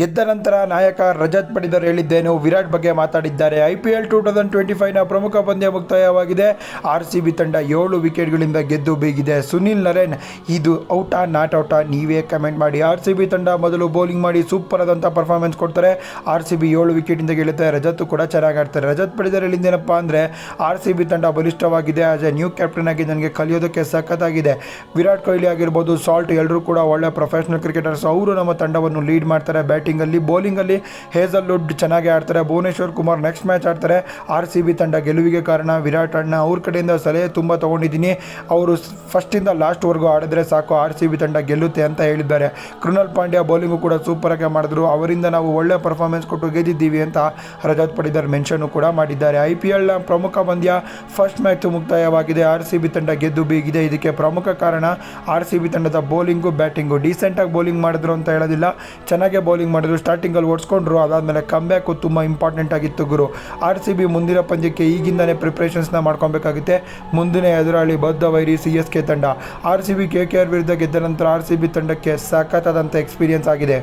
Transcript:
ಗೆದ್ದ ನಂತರ ನಾಯಕ ರಜತ್ ಪಡಿದರ್ ಹೇಳಿದ್ದೇನು? ವಿರಾಟ್ ಬಗ್ಗೆ ಮಾತಾಡಿದ್ದಾರೆ. I P L two thousand twenty ಫೈವ್ನ ಪ್ರಮುಖ ಪಂದ್ಯ ಮುಕ್ತಾಯವಾಗಿದೆ. ಆರ್ ಸಿ ಬಿ ತಂಡ ಏಳು ವಿಕೆಟ್ಗಳಿಂದ ಗೆದ್ದು ಬೀಗಿದೆ. ಸುನಿಲ್ ನರೇನ್, ಇದು ಔಟಾ ನಾಟ್ ಔಟಾ? ನೀವೇ ಕಮೆಂಟ್ ಮಾಡಿ. ಆರ್ ಸಿ ಬಿ ತಂಡ ಮೊದಲು ಬೌಲಿಂಗ್ ಮಾಡಿ ಸೂಪರ್ ಆದಂಥ ಪರ್ಫಾರ್ಮೆನ್ಸ್ ಕೊಡ್ತಾರೆ. ಆರ್ ಸಿ ಬಿ ಏಳು ವಿಕೆಟಿಂದ ಗೆಲ್ಲುತ್ತೆ. ರಜತ್ ಕೂಡ ಚೆನ್ನಾಗಿ ಆಡ್ತಾರೆ. ರಜತ್ ಪಡಿದರ್ ಹೇಳಿದ್ದೇನಪ್ಪ ಅಂದರೆ ಆರ್ ಸಿ ಬಿ ತಂಡ ಬಲಿಷ್ಠವಾಗಿದೆ. ಆಸ್ ಎ ನ್ಯೂ ಕ್ಯಾಪ್ಟನ್ ಆಗಿ ನನಗೆ ಕಲಿಯೋದಕ್ಕೆ ಸಖತ್ತಾಗಿದೆ. ವಿರಾಟ್ ಕೊಹ್ಲಿ ಆಗಿರ್ಬೋದು, ಸಾಲ್ಟ್ ಎಲ್ಲರೂ ಕೂಡ ಒಳ್ಳೆ ಪ್ರೊಫೆಷನಲ್ ಕ್ರಿಕೆಟರ್ಸ್ ಅವರು ನಮ್ಮ ತಂಡವನ್ನು ಲೀಡ್ ಮಾಡ್ತಾರೆ. ಬ್ಯಾಟಿಂಗಲ್ಲಿ ಬೌಲಿಂಗಲ್ಲಿ ಹೇಸಲ್ವುಡ್ ಚೆನ್ನಾಗಿ ಆಡ್ತಾರೆ. ಭುವನೇಶ್ವರ್ ಕುಮಾರ್ ನೆಕ್ಸ್ಟ್ ಮ್ಯಾಚ್ ಆಡ್ತಾರೆ. ಆರ್ ಸಿ ಬಿ ತಂಡ ಗೆಲುವಿಗೆ ಕಾರಣ ವಿರಾಟ್ ಅಣ್ಣ. ಅವ್ರ ಕಡೆಯಿಂದ ಸಲಹೆ ತುಂಬ ತೊಗೊಂಡಿದ್ದೀನಿ. ಅವರು ಫಸ್ಟಿಂದ ಲಾಸ್ಟ್ವರೆಗೂ ಆಡಿದ್ರೆ ಸಾಕು. ಆರ್ ಸಿ ಬಿ ತಂಡ ಗೆಲ್ಲುತ್ತೆ ಅಂತ ಹೇಳಿದ್ದಾರೆ. ಕೃಣಾಲ್ ಪಾಂಡ್ಯ ಬೌಲಿಂಗು ಕೂಡ ಸೂಪರಾಗಿ ಮಾಡಿದ್ರು. ಅವರಿಂದ ನಾವು ಒಳ್ಳೆ ಪರ್ಫಾರ್ಮೆನ್ಸ್ ಕೊಟ್ಟು ಗೆದ್ದಿದ್ದೀವಿ ಅಂತ ರಜತ್ ಪಡೆದರ್ ಮೆನ್ಷನ್ನು ಕೂಡ ಮಾಡಿದ್ದಾರೆ. ಐ ಪಿ ಎಲ್ನ ಪ್ರಮುಖ ಪಂದ್ಯ ಫಸ್ಟ್ ಮ್ಯಾಚ್ ಮುಕ್ತಾಯವಾಗಿದೆ. ಆರ್ ಸಿ ಬಿ ತಂಡ ಗೆದ್ದು ಬೀಗಿದೆ. ಇದಕ್ಕೆ ಪ್ರಮುಖ ಕಾರಣ ಆರ್ ಸಿ ಬಿ ತಂಡದ ಬೌಲಿಂಗು ಬ್ಯಾಟಿಂಗು ಡೀಸೆಂಟಾಗಿ ಬೌಲಿಂಗ್ ಮಾಡಿದ್ರು ಅಂತ ಹೇಳೋದಿಲ್ಲ. ಚೆನ್ನಾಗೇ ಬೌಲಿಂಗ್ ಮಾಡಿದ್ರು ಸ್ಟಾರ್ಟಿಂಗಲ್ಲಿ ಓಡಿಸ್ಕೊಂಡ್ರು, ಅದಾದಮೇಲೆ ಕಮ್ಬ್ಯಾಕು ತುಂಬ ಇಂಪಾರ್ಟೆಂಟ್ ಆಗಿತ್ತು ಗುರು. ಆರ್ ಸಿ ಬಿ ಮುಂದಿನ ಪಂದ್ಯಕ್ಕೆ ಈಗಿಂದನೇ ಪ್ರಿಪ್ರೇಷನ್ಸ್ನ ಮಾಡ್ಕೊಬೇಕಾಗುತ್ತೆ ಮುಂದಿನ ಎದುರಾಳಿ ಬದ್ಧ ವೈರಿ ಸಿ ಎಸ್ ಕೆ ತಂಡ. R C B K K R ವಿರುದ್ಧ ಗೆದ್ದ ನಂತರ ಆರ್ ಸಿ ಬಿ ತಂಡಕ್ಕೆ ಸಖತ್ತಾದಂಥ ಎಕ್ಸ್ಪೀರಿಯನ್ಸ್ ಆಗಿದೆ.